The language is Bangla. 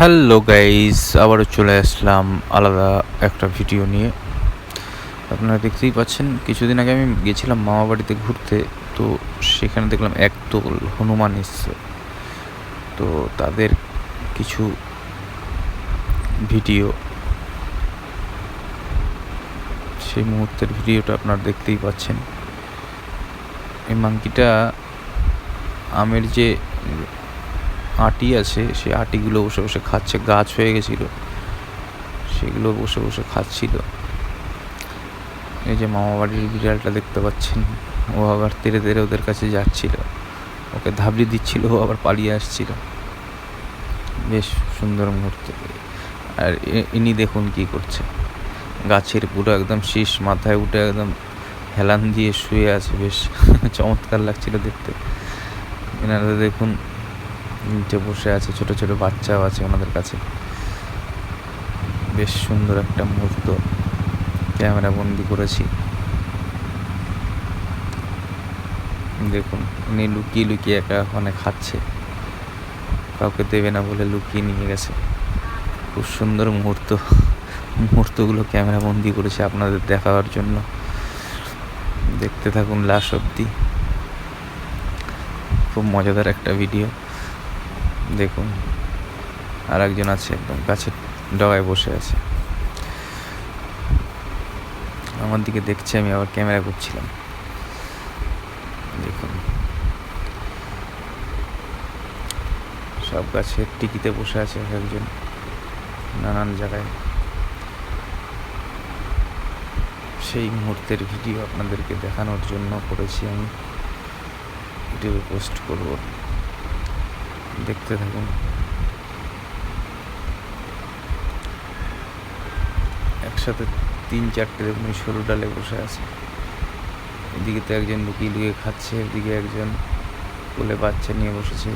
হ্যালো গাইস আবারও চলে আসলাম আলাদা একটা ভিডিও নিয়ে। আপনারা দেখতেই পাচ্ছেন, কিছুদিন আগে আমি গেছিলাম মামা বাড়িতে ঘুরতে, তো সেখানে দেখলাম একদল হনুমান এসছে। তো তাদের কিছু ভিডিও সেই মুহূর্তের ভিডিওটা আপনারা দেখতেই পাচ্ছেন। এই মাংকিটা আমের যে আটি আছে, সেই আটিগুলো বসে বসে খাচ্ছে, গাছ হয়ে গেছিল। সেগুলো বসে বসে খাচ্ছিল। এই যে মামা বাড়ির বিড়ালটা দেখতে পাচ্ছেন, ও আবার তেরে তেরে ওদের কাছে যাচ্ছিল। ওকে ধাবড়ি দিচ্ছিল, ও আবার পালিয়ে আসছিল। বেশ সুন্দর মুহূর্ত। আর ইনি দেখুন কি করছে। গাছের পুরো একদম শীষ, মাথায় উঠে একদম হেলান দিয়ে শুয়ে আছে, বেশ চমৎকার লাগছিল দেখতে। এনারা দেখুন নিচে বসে আছে, ছোট ছোট বাচ্চাও আছে ওনাদের কাছে। বেশ সুন্দর একটা মুহূর্ত। ক্যামেরা বন্দি করেছি। দেখুন, উনি লুকিয়ে লুকিয়ে একা ওখানে খাচ্ছে। কাউকে দেবে না বলে লুকিয়ে নিয়ে গেছে। খুব সুন্দর মুহূর্ত। মুহূর্তগুলো ক্যামেরা বন্দি করেছে আপনাদের দেখাবার জন্য। দেখতে থাকুন লাস্ট অব্দি খুব মজাদার একটা ভিডিও। দেখুন। আর একজন আছে একদম, গাছের ডগায় বসে আছে। আমার দিকে দেখছে, আমি আবার ক্যামেরা করছিলাম। দেখুন। সব গাছের টিকিতে বসে আছে একজন, নানান জায়গায়। সেই মুহূর্তের ভিডিও আপনাদেরকে দেখানোর জন্য করেছি আমি। ইউটিউবে পোস্ট করব। দেখতে থাকুন। একসাথে তিন চারটে দেখুন সরু ডালে বসে আছে। এদিকে তো একজন লুকিয়ে লুকিয়ে খাচ্ছে, এদিকে একজন কোলে বাচ্চা নিয়ে বসেছে।